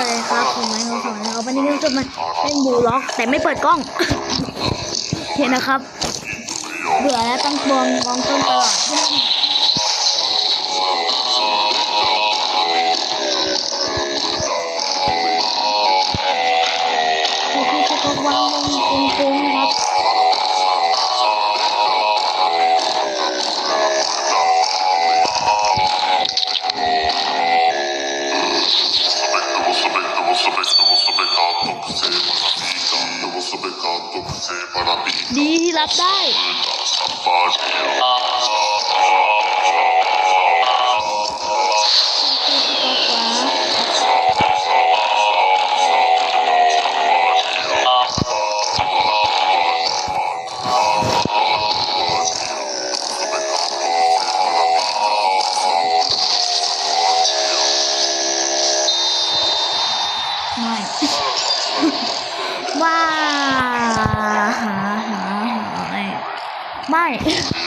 วัสดีครับผมไมค์ของสอนนะครับวันนี้เราจะมาเล่นบูล็อก แต่ไม่เปิดกล้องเห็นนะครับเบื่อแล้วต้องมองมองต้นตลอดคือที่สกอตวางวงโค้งๆนะครับ night.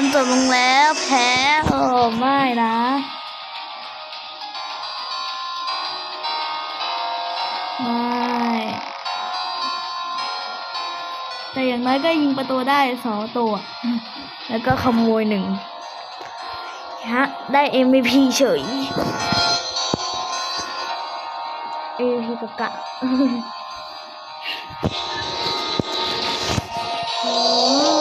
มจบลงแล้วแพ้โอ้ไม่นะไม่แต่อย่างน้อยก็ยิงประตูได้สองตัว แล้วก็ขโมยหนึ่งฮะ ได้ MVP เฉย MVP กะกะโอ้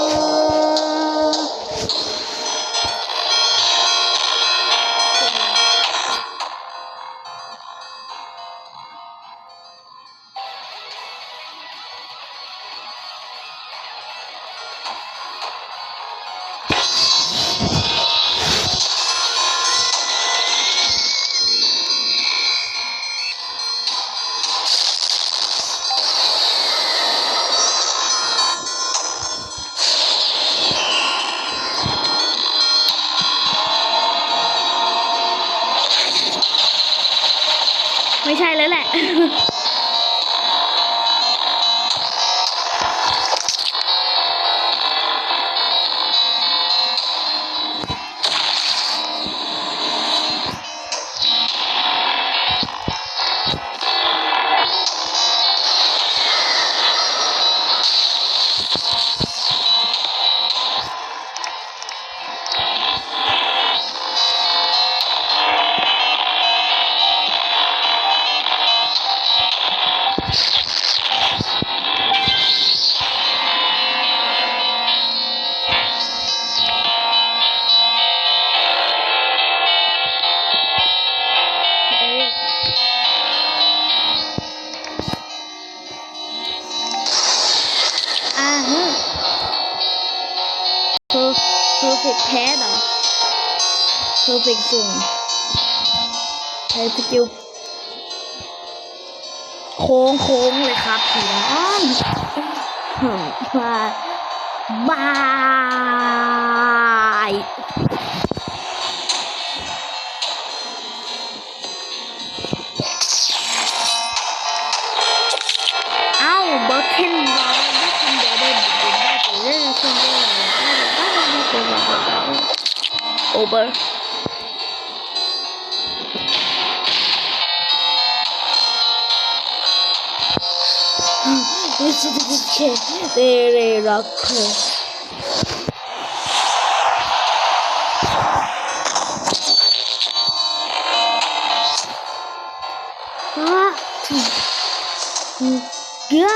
อ่าฮะเพอร์เพอร์เฟกแพ้เหรอเพอร์เฟกสุ่มใช้สกิลโค้งโค้งเลยครับพี่น้องมาบ้า over. this is very They're. Yeah!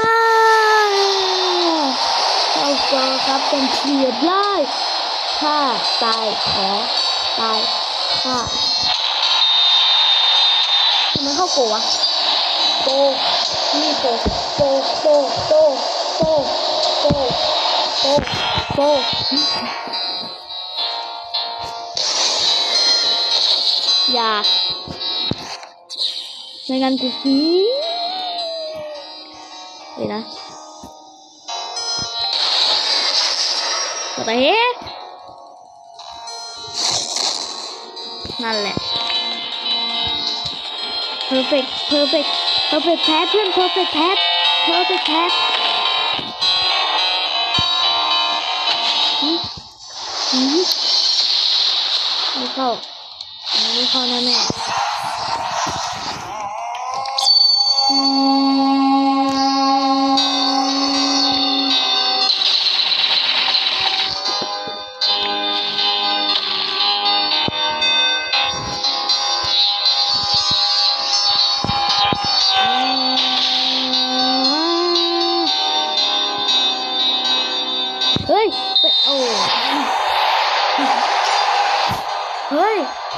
I'll go up and. ฆ่าตายขอตายฆ่าทำไมเข้าโกวะโกนี่โกโกโกโกโกโกโกโกอย่าไม่งั้นกูฮีเดี๋ยวนะอะไนั่นแหละ perfect perfect perfect path เพื่อน perfect path perfect path หืมหืมไม่เข้าไม่เข้าแน่แน่อืม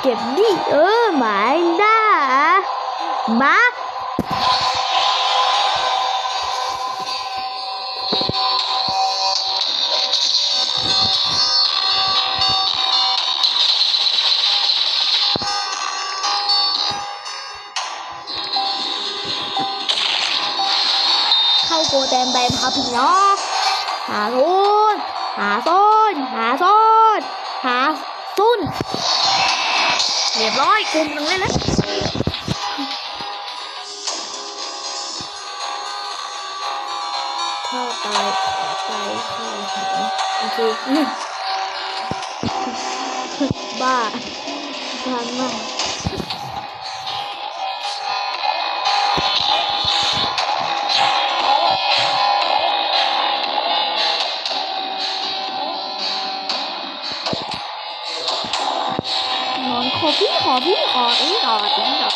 ก็บดิเออหมายได้อะมาเข้าโกเต็มเต็มครับพี่น้องหาทุนหาโซนหาโซนหาซุน เรียบร้อยกลุ่มหนึ่งเลยนะถ้าตายตายข้าหายโอเคอื้อบ้ามาก ขอพี่ขอพี่ขออีกขออีกขอ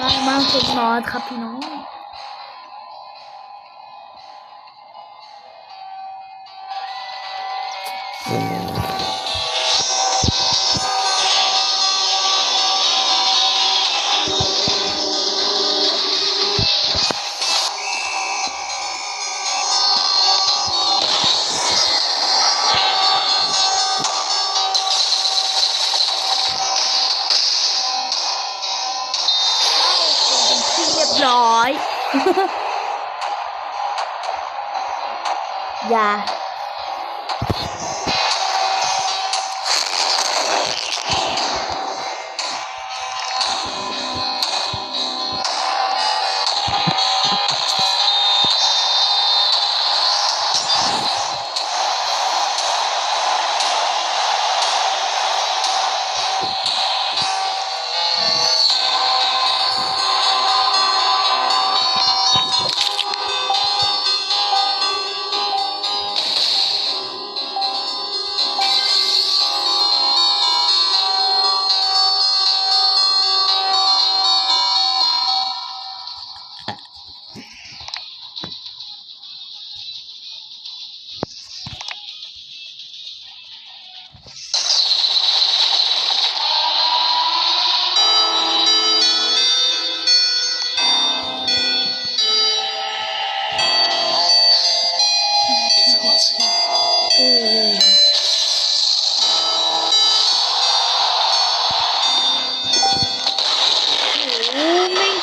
นั่งมากสุดนอนครับพี่น้อง อ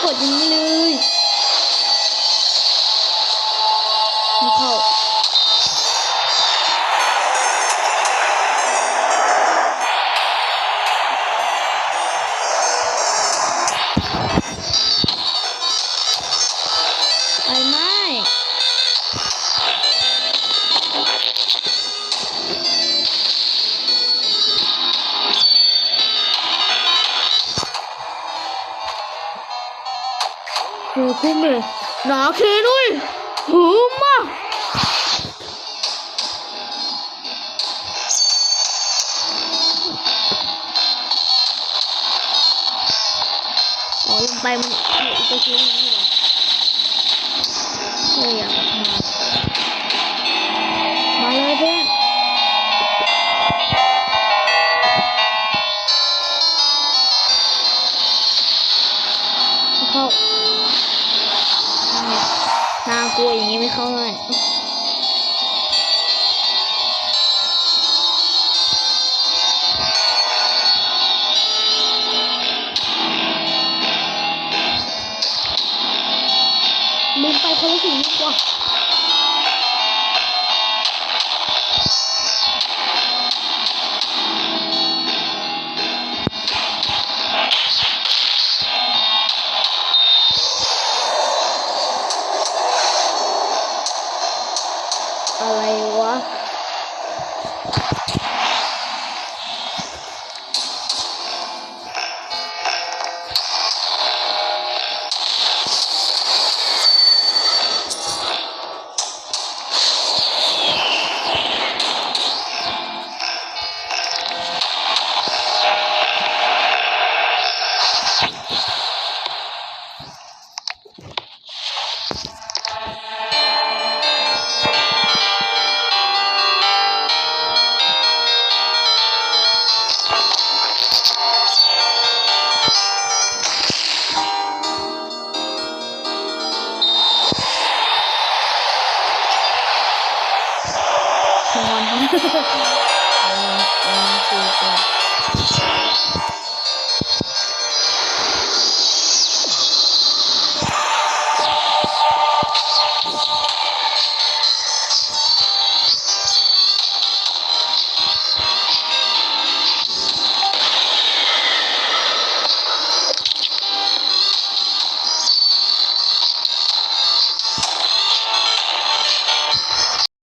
กดอย่างนี้เลยไม่เข้าไปไหม้ โอ้คุ้มเลยหนาเคด้วยหูมากอ๋ น่ากลัวอย่างนี้ไม่เข้าเลยมึนมไปคนละสิ่ดีกว่า